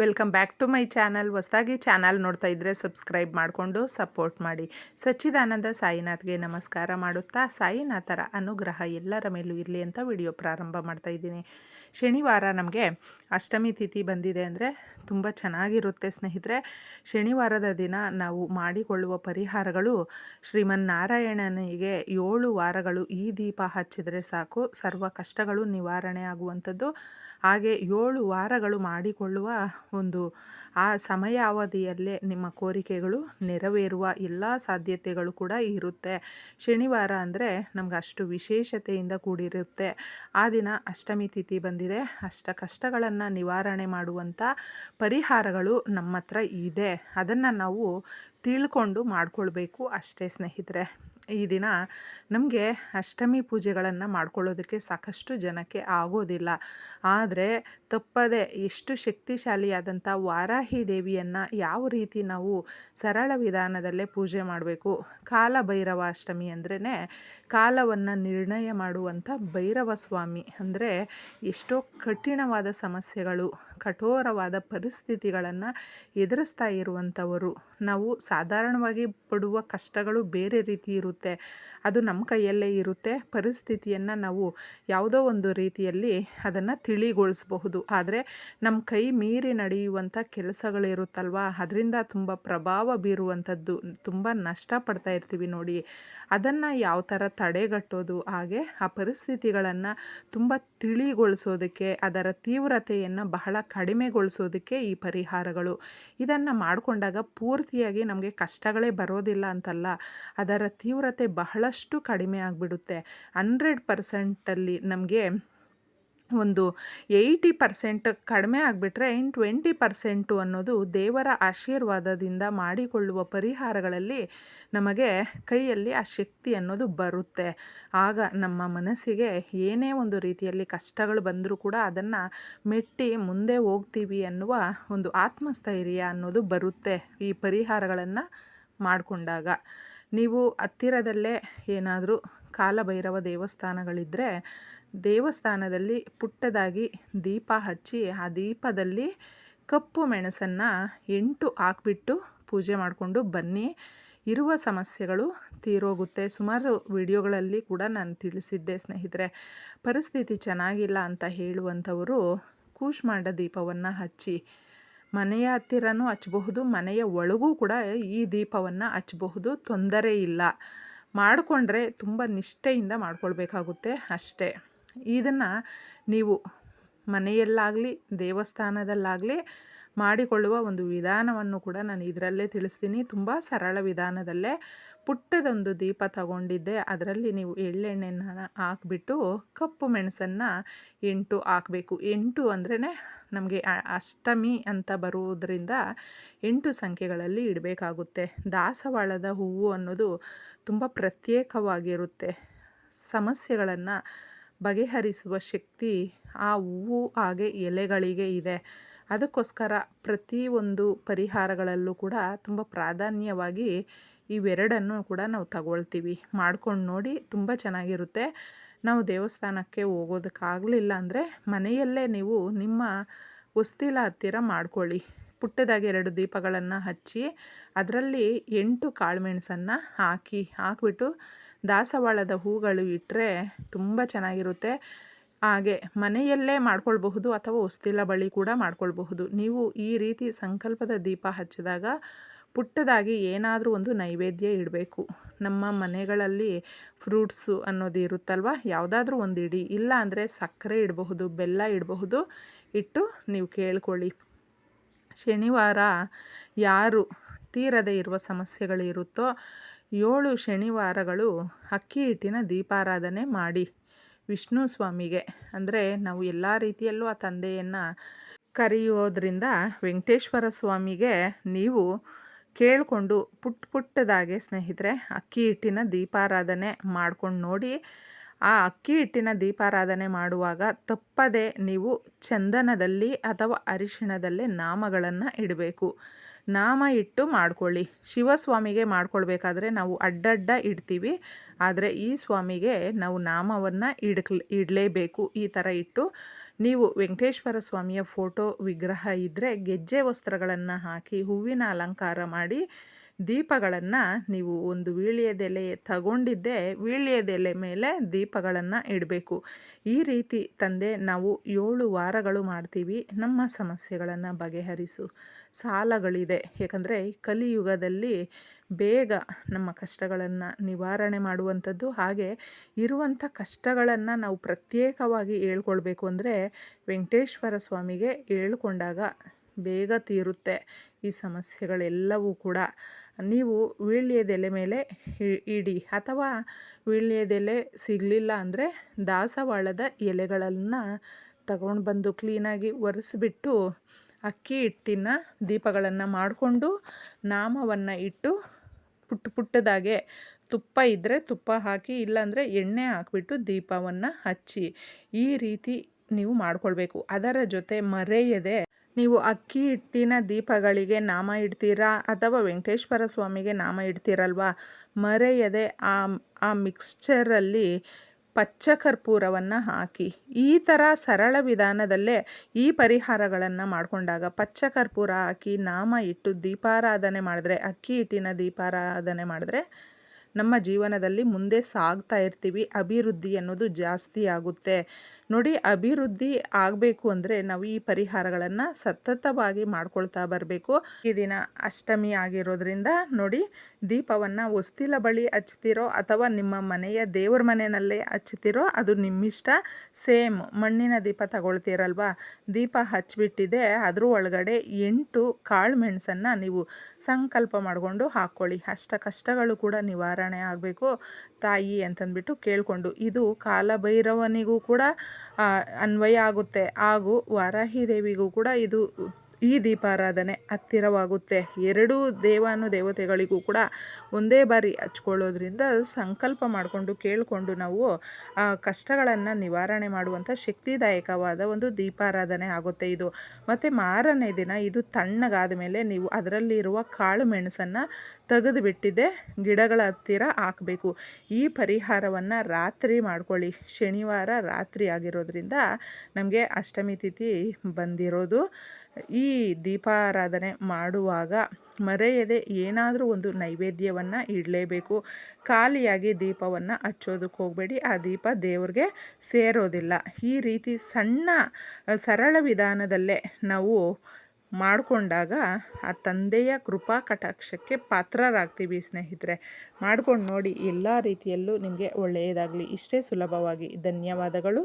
Welcome back to my channel. ಹೊಸದಾಗಿ channel ನೋಡ್ತಾ ಇದ್ದರೆ ಸಬ್ಸ್ಕ್ರೈಬ್ ಮಾಡಿಕೊಂಡು ಸಪೋರ್ಟ್ ಮಾಡಿ. ಸಚ್ಚಿದಾನಂದ ಸಾಯಿನಾಥ್ಗೆ ನಮಸ್ಕಾರ ಮಾಡುತ್ತಾ ಸಾಯಿನಾಥರ ಅನುಗ್ರಹ ಎಲ್ಲರ ಮೇಲೂ ಇರಲಿ ಅಂತ ವಿಡಿಯೋ ಪ್ರಾರಂಭ ಮಾಡ್ತಾ ಇದ್ದೀನಿ. ಶನಿವಾರ ನಮಗೆ ಅಷ್ಟಮಿ ತಿಥಿ ಬಂದಿದೆ ಅಂದರೆ ತುಂಬ ಚೆನ್ನಾಗಿರುತ್ತೆ ಸ್ನೇಹಿತರೆ. ಶನಿವಾರದ ದಿನ ನಾವು ಮಾಡಿಕೊಳ್ಳುವ ಪರಿಹಾರಗಳು ಶ್ರೀಮನ್ನಾರಾಯಣನಿಗೆ ಏಳು ವಾರಗಳು ಈ ದೀಪ ಹಚ್ಚಿದರೆ ಸಾಕು. ಸರ್ವ ಕಷ್ಟಗಳು ನಿವಾರಣೆ ಆಗುವಂಥದ್ದು. ಹಾಗೆ ಏಳು ವಾರಗಳು ಮಾಡಿಕೊಳ್ಳುವ ಒಂದು ಆ ಸಮಯಾವಧಿಯಲ್ಲೇ ನಿಮ್ಮ ಕೋರಿಕೆಗಳು ನೆರವೇರುವ ಎಲ್ಲ ಸಾಧ್ಯತೆಗಳು ಕೂಡ ಇರುತ್ತೆ. ಶನಿವಾರ ಅಂದರೆ ನಮ್ಗೆ ಅಷ್ಟು ವಿಶೇಷತೆಯಿಂದ ಕೂಡಿರುತ್ತೆ. ಆ ದಿನ ಅಷ್ಟಮಿ ತಿಥಿ ಬಂದಿದೆ. ಅಷ್ಟ ಕಷ್ಟಗಳನ್ನು ನಿವಾರಣೆ ಮಾಡುವಂಥ ಪರಿಹಾರಗಳು ನಮ್ಮ ಹತ್ರ ಇದೆ. ಅದನ್ನು ನಾವು ತಿಳ್ಕೊಂಡು ಮಾಡಿಕೊಳ್ಬೇಕು ಅಷ್ಟೇ ಸ್ನೇಹಿತರೆ. ಈ ದಿನ ನಮಗೆ ಅಷ್ಟಮಿ ಪೂಜೆಗಳನ್ನು ಮಾಡ್ಕೊಳ್ಳೋದಕ್ಕೆ ಸಾಕಷ್ಟು ಜನಕ್ಕೆ ಆಗೋದಿಲ್ಲ. ಆದರೆ ತಪ್ಪದೆ ಎಷ್ಟು ಶಕ್ತಿಶಾಲಿಯಾದಂಥ ವಾರಾಹಿ ದೇವಿಯನ್ನು ಯಾವ ರೀತಿ ನಾವು ಸರಳ ವಿಧಾನದಲ್ಲೇ ಪೂಜೆ ಮಾಡಬೇಕು? ಕಾಲ ಭೈರವ ಅಷ್ಟಮಿ ಅಂದ್ರೇ ಕಾಲವನ್ನು ನಿರ್ಣಯ ಮಾಡುವಂಥ ಭೈರವ ಸ್ವಾಮಿ. ಅಂದರೆ ಎಷ್ಟೋ ಕಠಿಣವಾದ ಸಮಸ್ಯೆಗಳು, ಕಠೋರವಾದ ಪರಿಸ್ಥಿತಿಗಳನ್ನು ಎದುರಿಸ್ತಾ ಇರುವಂಥವರು ನಾವು ಸಾಧಾರಣವಾಗಿ ಪಡುವ ಕಷ್ಟಗಳು ಬೇರೆ ರೀತಿ ಇರುತ್ತೆ. ಅದು ನಮ್ಮ ಕೈಯಲ್ಲೇ ಇರುತ್ತೆ. ಪರಿಸ್ಥಿತಿಯನ್ನು ನಾವು ಯಾವುದೋ ಒಂದು ರೀತಿಯಲ್ಲಿ ಅದನ್ನು ತಿಳಿಗೊಳಿಸಬಹುದು. ಆದರೆ ನಮ್ಮ ಕೈ ಮೀರಿ ನಡೆಯುವಂಥ ಕೆಲಸಗಳಿರುತ್ತಲ್ವ? ಅದರಿಂದ ತುಂಬ ಪ್ರಭಾವ ಬೀರುವಂಥದ್ದು, ತುಂಬ ನಷ್ಟ ಪಡ್ತಾ ಇರ್ತೀವಿ ನೋಡಿ. ಅದನ್ನು ಯಾವ ಥರ ತಡೆಗಟ್ಟೋದು, ಹಾಗೆ ಆ ಪರಿಸ್ಥಿತಿಗಳನ್ನು ತುಂಬ ತಿಳಿಗೊಳಿಸೋದಕ್ಕೆ, ಅದರ ತೀವ್ರತೆಯನ್ನು ಬಹಳ ಕಡಿಮೆಗೊಳಿಸೋದಕ್ಕೆ ಈ ಪರಿಹಾರಗಳು. ಇದನ್ನು ಮಾಡಿಕೊಂಡಾಗ ಪೂರ್ತಿಯಾಗಿ ನಮಗೆ ಕಷ್ಟಗಳೇ ಬರೋದಿಲ್ಲ ಅಂತಲ್ಲ. ಅದರ ತೀವ್ರತೆ ಬಹಳಷ್ಟು ಕಡಿಮೆ ಆಗಿಬಿಡುತ್ತೆ. ಹಂಡ್ರೆಡ್ ಪರ್ಸೆಂಟಲ್ಲಿ ನಮಗೆ ಒಂದು ಏಯ್ಟಿ ಪರ್ಸೆಂಟ್ ಕಡಿಮೆ ಆಗಿಬಿಟ್ರೆ ಇನ್ನು ಟ್ವೆಂಟಿ ಪರ್ಸೆಂಟು ಅನ್ನೋದು ದೇವರ ಆಶೀರ್ವಾದದಿಂದ ಮಾಡಿಕೊಳ್ಳುವ ಪರಿಹಾರಗಳಲ್ಲಿ ನಮಗೆ ಕೈಯಲ್ಲಿ ಆ ಶಕ್ತಿ ಅನ್ನೋದು ಬರುತ್ತೆ. ಆಗ ನಮ್ಮ ಮನಸ್ಸಿಗೆ ಏನೇ ಒಂದು ರೀತಿಯಲ್ಲಿ ಕಷ್ಟಗಳು ಬಂದರೂ ಕೂಡ ಅದನ್ನು ಮೆಟ್ಟಿ ಮುಂದೆ ಹೋಗ್ತೀವಿ ಅನ್ನುವ ಒಂದು ಆತ್ಮಸ್ಥೈರ್ಯ ಅನ್ನೋದು ಬರುತ್ತೆ ಈ ಪರಿಹಾರಗಳನ್ನು ಮಾಡಿಕೊಂಡಾಗ. ನೀವು ಹತ್ತಿರದಲ್ಲೇ ಏನಾದರೂ ಕಾಲಭೈರವ ದೇವಸ್ಥಾನಗಳಿದ್ದರೆ ದೇವಸ್ಥಾನದಲ್ಲಿ ಪುಟ್ಟದಾಗಿ ದೀಪ ಹಚ್ಚಿ ಆ ದೀಪದಲ್ಲಿ ಕಪ್ಪು ಮೆಣಸನ್ನು ಎಂಟು ಹಾಕ್ಬಿಟ್ಟು ಪೂಜೆ ಮಾಡಿಕೊಂಡು ಬನ್ನಿ. ಇರುವ ಸಮಸ್ಯೆಗಳು ತೀರೋಗುತ್ತೆ. ಸುಮಾರು ವಿಡಿಯೋಗಳಲ್ಲಿ ಕೂಡ ನಾನು ತಿಳಿಸಿದ್ದೆ ಸ್ನೇಹಿತರೆ. ಪರಿಸ್ಥಿತಿ ಚೆನ್ನಾಗಿಲ್ಲ ಅಂತ ಹೇಳುವಂಥವರು ಕೂಶ್ಮಾಂಡ ದೀಪವನ್ನು ಹಚ್ಚಿ, ಮನೆಯ ಹತ್ತಿರನೂ ಹಚ್ಚಬಹುದು, ಮನೆಯ ಒಳಗೂ ಕೂಡ ಈ ದೀಪವನ್ನು ಹಚ್ಚಬಹುದು. ತೊಂದರೆ ಇಲ್ಲ. ಮಾಡಿಕೊಂಡ್ರೆ ತುಂಬ ನಿಷ್ಠೆಯಿಂದ ಮಾಡ್ಕೊಳ್ಬೇಕಾಗುತ್ತೆ ಅಷ್ಟೇ. ಇದನ್ನು ನೀವು ಮನೆಯಲ್ಲಾಗಲಿ ದೇವಸ್ಥಾನದಲ್ಲಾಗಲಿ ಮಾಡಿಕೊಳ್ಳುವ ಒಂದು ವಿಧಾನವನ್ನು ಕೂಡ ನಾನು ಇದರಲ್ಲೇ ತಿಳಿಸ್ತೀನಿ. ತುಂಬ ಸರಳ ವಿಧಾನದಲ್ಲೇ ಪುಟ್ಟದೊಂದು ದೀಪ ತಗೊಂಡಿದ್ದೆ. ಅದರಲ್ಲಿ ನೀವು ಎಳ್ಳೆಣ್ಣೆನ ಹಾಕ್ಬಿಟ್ಟು ಕಪ್ಪು ಮೆಣಸನ್ನು ಎಂಟು ಹಾಕಬೇಕು. ಎಂಟು ಅಂದ್ರೇ ನಮಗೆ ಅಷ್ಟಮಿ ಅಂತ ಬರುವುದರಿಂದ ಎಂಟು ಸಂಖ್ಯೆಗಳಲ್ಲಿ ಇಡಬೇಕಾಗುತ್ತೆ. ದಾಸವಾಳದ ಹೂವು ಅನ್ನೋದು ತುಂಬ ಪ್ರತ್ಯೇಕವಾಗಿರುತ್ತೆ. ಸಮಸ್ಯೆಗಳನ್ನು ಬಗೆಹರಿಸುವ ಶಕ್ತಿ ಆ ಹೂವು ಹಾಗೆ ಎಲೆಗಳಿಗೆ ಇದೆ. ಅದಕ್ಕೋಸ್ಕರ ಪ್ರತಿಯೊಂದು ಪರಿಹಾರಗಳಲ್ಲೂ ಕೂಡ ತುಂಬ ಪ್ರಾಧಾನ್ಯವಾಗಿ ಇವೆರಡನ್ನು ಕೂಡ ನಾವು ತಗೊಳ್ತೀವಿ. ಮಾಡ್ಕೊಂಡು ನೋಡಿ ತುಂಬ ಚೆನ್ನಾಗಿರುತ್ತೆ. ನಾವು ದೇವಸ್ಥಾನಕ್ಕೆ ಹೋಗೋದಕ್ಕಾಗಲಿಲ್ಲ ಅಂದರೆ ಮನೆಯಲ್ಲೇ ನೀವು ನಿಮ್ಮ ಹೊಸ್ತಿಲ ಹತ್ತಿರ ಮಾಡ್ಕೊಳ್ಳಿ. ಪುಟ್ಟದಾಗಿ ಎರಡು ದೀಪಗಳನ್ನು ಹಚ್ಚಿ ಅದರಲ್ಲಿ ಎಂಟು ಕಾಳುಮೆಣಸನ್ನು ಹಾಕಿ ಹಾಕಿಬಿಟ್ಟು ದಾಸವಾಳದ ಹೂಗಳು ಇಟ್ಟರೆ ತುಂಬ ಚೆನ್ನಾಗಿರುತ್ತೆ. ಹಾಗೆ ಮನೆಯಲ್ಲೇ ಮಾಡ್ಕೊಳ್ಬಹುದು ಅಥವಾ ಹೊಸ್ತಿಲ ಬಳಿ ಕೂಡ ಮಾಡ್ಕೊಳ್ಬಹುದು. ನೀವು ಈ ರೀತಿ ಸಂಕಲ್ಪದ ದೀಪ ಹಚ್ಚಿದಾಗ ಪುಟ್ಟದಾಗಿ ಏನಾದರೂ ಒಂದು ನೈವೇದ್ಯ ಇಡಬೇಕು. ನಮ್ಮ ಮನೆಗಳಲ್ಲಿ ಫ್ರೂಟ್ಸು ಅನ್ನೋದು ಇರುತ್ತಲ್ವ? ಯಾವುದಾದ್ರೂ ಒಂದು ಇಡಿ. ಇಲ್ಲ ಅಂದರೆ ಸಕ್ಕರೆ ಇಡಬಹುದು, ಬೆಲ್ಲ ಇಡಬಹುದು. ಇಟ್ಟು ನೀವು ಕೇಳ್ಕೊಳ್ಳಿ. ಶನಿವಾರ ಯಾರು ತೀರದೇ ಇರುವ ಸಮಸ್ಯೆಗಳು ಇರುತ್ತೋ ಏಳು ಶನಿವಾರಗಳು ಅಕ್ಕಿ ಹಿಟ್ಟಿನ ದೀಪಾರಾಧನೆ ಮಾಡಿ. ವಿಷ್ಣು ಸ್ವಾಮಿಗೆ ಅಂದರೆ ನಾವು ಎಲ್ಲ ರೀತಿಯಲ್ಲೂ ಆ ತಂದೆಯನ್ನು ಕರೆಯೋದ್ರಿಂದ ವೆಂಕಟೇಶ್ವರ ಸ್ವಾಮಿಗೆ ನೀವು ಕೇಳಿಕೊಂಡು ಪುಟ್ಟ ಪುಟ್ಟದಾಗೆ ಸ್ನೇಹಿತರೆ, ಅಕ್ಕಿ ಹಿಟ್ಟಿನ ದೀಪಾರಾಧನೆ ಮಾಡ್ಕೊಂಡು ನೋಡಿ ಆ ಅಕ್ಕಿ ಹಿಟ್ಟಿನ ದೀಪಾರಾಧನೆ ಮಾಡುವಾಗ ತಪ್ಪದೆ ನೀವು ಚಂದನದಲ್ಲಿ ಅಥವಾ ಅರಿಶಿಣದಲ್ಲಿ ನಾಮಗಳನ್ನು ಇಡಬೇಕು. ನಾಮ ಇಟ್ಟು ಮಾಡ್ಕೊಳ್ಳಿ. ಶಿವಸ್ವಾಮಿಗೆ ಮಾಡ್ಕೊಳ್ಬೇಕಾದ್ರೆ ನಾವು ಅಡ್ಡಡ್ಡ ಇಡ್ತೀವಿ. ಆದರೆ ಈ ಸ್ವಾಮಿಗೆ ನಾವು ನಾಮವನ್ನು ಇಡಕ್, ಇಡಲೇಬೇಕು. ಈ ಥರ ಇಟ್ಟು ನೀವು ವೆಂಕಟೇಶ್ವರ ಸ್ವಾಮಿಯ ಫೋಟೋ, ವಿಗ್ರಹ ಇದ್ದರೆ ಗೆಜ್ಜೆ ವಸ್ತ್ರಗಳನ್ನು ಹಾಕಿ, ಹೂವಿನ ಅಲಂಕಾರ ಮಾಡಿ ದೀಪಗಳನ್ನು ನೀವು ಒಂದು ವೀಳ್ಯದೆಲೆ ತಗೊಂಡಿದ್ದೆ ವೀಳ್ಯದೆಲೆ ಮೇಲೆ ದೀಪಗಳನ್ನು ಇಡಬೇಕು. ಈ ರೀತಿ ತಂದೆ ನಾವು ಏಳು ವಾರಗಳು ಮಾಡ್ತೀವಿ. ನಮ್ಮ ಸಮಸ್ಯೆಗಳನ್ನು ಬಗೆಹರಿಸು. ಸಾಲಗಳಿದೆ. ಯಾಕಂದರೆ ಕಲಿಯುಗದಲ್ಲಿ ಬೇಗ ನಮ್ಮ ಕಷ್ಟಗಳನ್ನು ನಿವಾರಣೆ ಮಾಡುವಂಥದ್ದು ಹಾಗೆ ಇರುವಂಥ ಕಷ್ಟಗಳನ್ನು ನಾವು ಪ್ರತ್ಯೇಕವಾಗಿ ಹೇಳ್ಕೊಳ್ಬೇಕು. ಅಂದರೆ ವೆಂಕಟೇಶ್ವರ ಸ್ವಾಮಿಗೆ ಹೇಳ್ಕೊಂಡಾಗ ಬೇಗ ತೀರುತ್ತೆ ಈ ಸಮಸ್ಯೆಗಳೆಲ್ಲವೂ ಕೂಡ. ನೀವು ವೀಳ್ಯದೆಲೆ ಮೇಲೆ ಇಡಿ ಅಥವಾ ವೀಳ್ಯದೆಲೆ ಸಿಗಲಿಲ್ಲ ಅಂದರೆ ದಾಸವಾಳದ ಎಲೆಗಳನ್ನು ತಗೊಂಡು ಬಂದು ಕ್ಲೀನಾಗಿ ಒರೆಸಿಬಿಟ್ಟು ಅಕ್ಕಿ ಹಿಟ್ಟಿನ ದೀಪಗಳನ್ನು ಮಾಡಿಕೊಂಡು ನಾಮವನ್ನು ಇಟ್ಟು ಪುಟ್ಟ ಪುಟ್ಟದಾಗೆ ತುಪ್ಪ ಇದ್ದರೆ ತುಪ್ಪ ಹಾಕಿ ಇಲ್ಲಾಂದರೆ ಎಣ್ಣೆ ಹಾಕಿಬಿಟ್ಟು ದೀಪವನ್ನು ಹಚ್ಚಿ ಈ ರೀತಿ ನೀವು ಮಾಡಿಕೊಳ್ಬೇಕು. ಅದರ ಜೊತೆ ಮರೆಯದೆ ನೀವು ಅಕ್ಕಿ ಹಿಟ್ಟಿನ ದೀಪಗಳಿಗೆ ನಾಮ ಇಡ್ತೀರಾ ಅಥವಾ ವೆಂಕಟೇಶ್ವರ ಸ್ವಾಮಿಗೆ ನಾಮ ಇಡ್ತೀರಲ್ವಾ? ಮರೆಯದೆ ಆ ಆ ಮಿಕ್ಸ್ಚರಲ್ಲಿ ಪಚ್ಚ ಕರ್ಪೂರವನ್ನು ಹಾಕಿ. ಈ ಥರ ಸರಳ ವಿಧಾನದಲ್ಲೇ ಈ ಪರಿಹಾರಗಳನ್ನು ಮಾಡಿಕೊಂಡಾಗ ಪಚ್ಚ ಕರ್ಪೂರ ಹಾಕಿ ನಾಮ ಇಟ್ಟು ದೀಪಾರಾಧನೆ ಮಾಡಿದ್ರೆ, ಅಕ್ಕಿ ಹಿಟ್ಟಿನ ದೀಪಾರಾಧನೆ ಮಾಡಿದ್ರೆ ನಮ್ಮ ಜೀವನದಲ್ಲಿ ಮುಂದೆ ಸಾಗ್ತಾ ಇರ್ತೀವಿ. ಅಭಿವೃದ್ಧಿ ಅನ್ನೋದು ಜಾಸ್ತಿ ಆಗುತ್ತೆ. ನೋಡಿ ಅಭಿವೃದ್ಧಿ ಆಗಬೇಕು ಅಂದರೆ ನಾವು ಈ ಪರಿಹಾರಗಳನ್ನು ಸತತವಾಗಿ ಮಾಡ್ಕೊಳ್ತಾ ಬರಬೇಕು. ಈ ದಿನ ಅಷ್ಟಮಿ ಆಗಿರೋದ್ರಿಂದ ನೋಡಿ ದೀಪವನ್ನು ಹೊಸ್ತಿಲ ಬಳಿ ಹಚ್ತಿರೋ ಅಥವಾ ನಿಮ್ಮ ಮನೆಯ ದೇವ್ರ ಮನೆಯಲ್ಲೇ ಹಚ್ತಿರೋ ಅದು ನಿಮ್ಮಿಷ್ಟ. ಸೇಮ್ ಮಣ್ಣಿನ ದೀಪ ತಗೊಳ್ತೀರಲ್ವಾ? ದೀಪ ಹಚ್ಚಿಬಿಟ್ಟಿದೆ ಅದ್ರ ಒಳಗಡೆ ಎಂಟು ಕಾಳು ಮೆಣಸನ್ನು ನೀವು ಸಂಕಲ್ಪ ಮಾಡಿಕೊಂಡು ಹಾಕ್ಕೊಳ್ಳಿ. ಅಷ್ಟ ಕಷ್ಟಗಳು ಕೂಡ ನಿವಾರಣೆ ಆಗಬೇಕು ತಾಯಿ ಅಂತಂದ್ಬಿಟ್ಟು ಕೇಳಿಕೊಂಡು. ಇದು ಕಾಲಭೈರವನಿಗೂ ಕೂಡ ಅನ್ವಯ ಆಗುತ್ತೆ. ಹಾಗೂ ವಾರಾಹಿ ದೇವಿಗೂ ಕೂಡ ಇದು ಈ ದೀಪಾರಾಧನೆ ಹತ್ತಿರವಾಗುತ್ತೆ. ಎರಡೂ ದೇವಾನು ದೇವತೆಗಳಿಗೂ ಕೂಡ ಒಂದೇ ಬಾರಿ ಹಚ್ಕೊಳ್ಳೋದ್ರಿಂದ ಸಂಕಲ್ಪ ಮಾಡಿಕೊಂಡು ಕೇಳಿಕೊಂಡು ನಾವು, ಆ, ಕಷ್ಟಗಳನ್ನು ನಿವಾರಣೆ ಮಾಡುವಂಥ ಶಕ್ತಿದಾಯಕವಾದ ಒಂದು ದೀಪಾರಾಧನೆ ಆಗುತ್ತೆ ಇದು. ಮತ್ತು ಮಾರನೇ ದಿನ ಇದು ತಣ್ಣಗಾದ ಮೇಲೆ ನೀವು ಅದರಲ್ಲಿರುವ ಕಾಳು ಮೆಣಸನ್ನು ತೆಗೆದು ಬಿಟ್ಟಿದ್ದೆ ಗಿಡಗಳ ಹತ್ತಿರ ಹಾಕಬೇಕು. ಈ ಪರಿಹಾರವನ್ನು ರಾತ್ರಿ ಮಾಡ್ಕೊಳ್ಳಿ. ಶನಿವಾರ ರಾತ್ರಿ ಆಗಿರೋದ್ರಿಂದ ನಮಗೆ ಅಷ್ಟಮಿ ತಿಥಿ ಬಂದಿರೋದು. ಈ ದೀಪಾರಾಧನೆ ಮಾಡುವಾಗ ಮರೆಯದೆ ಏನಾದರೂ ಒಂದು ನೈವೇದ್ಯವನ್ನು ಇಡಲೇಬೇಕು. ಖಾಲಿಯಾಗಿ ದೀಪವನ್ನು ಹಚ್ಚೋದಕ್ಕೆ ಹೋಗಬೇಡಿ. ಆ ದೀಪ ದೇವ್ರಿಗೆ ಸೇರೋದಿಲ್ಲ. ಈ ರೀತಿ ಸಣ್ಣ ಸರಳ ವಿಧಾನದಲ್ಲೇ ನಾವು ಮಾಡಿಕೊಂಡಾಗ ಆ ತಂದೆಯ ಕೃಪಾ ಕಟಾಕ್ಷಕ್ಕೆ ಪಾತ್ರರಾಗ್ತೀವಿ ಸ್ನೇಹಿತರೆ. ಮಾಡ್ಕೊಂಡು ನೋಡಿ, ಎಲ್ಲ ರೀತಿಯಲ್ಲೂ ನಿಮಗೆ ಒಳ್ಳೆಯದಾಗಲಿ. ಇಷ್ಟೇ ಸುಲಭವಾಗಿ. ಧನ್ಯವಾದಗಳು.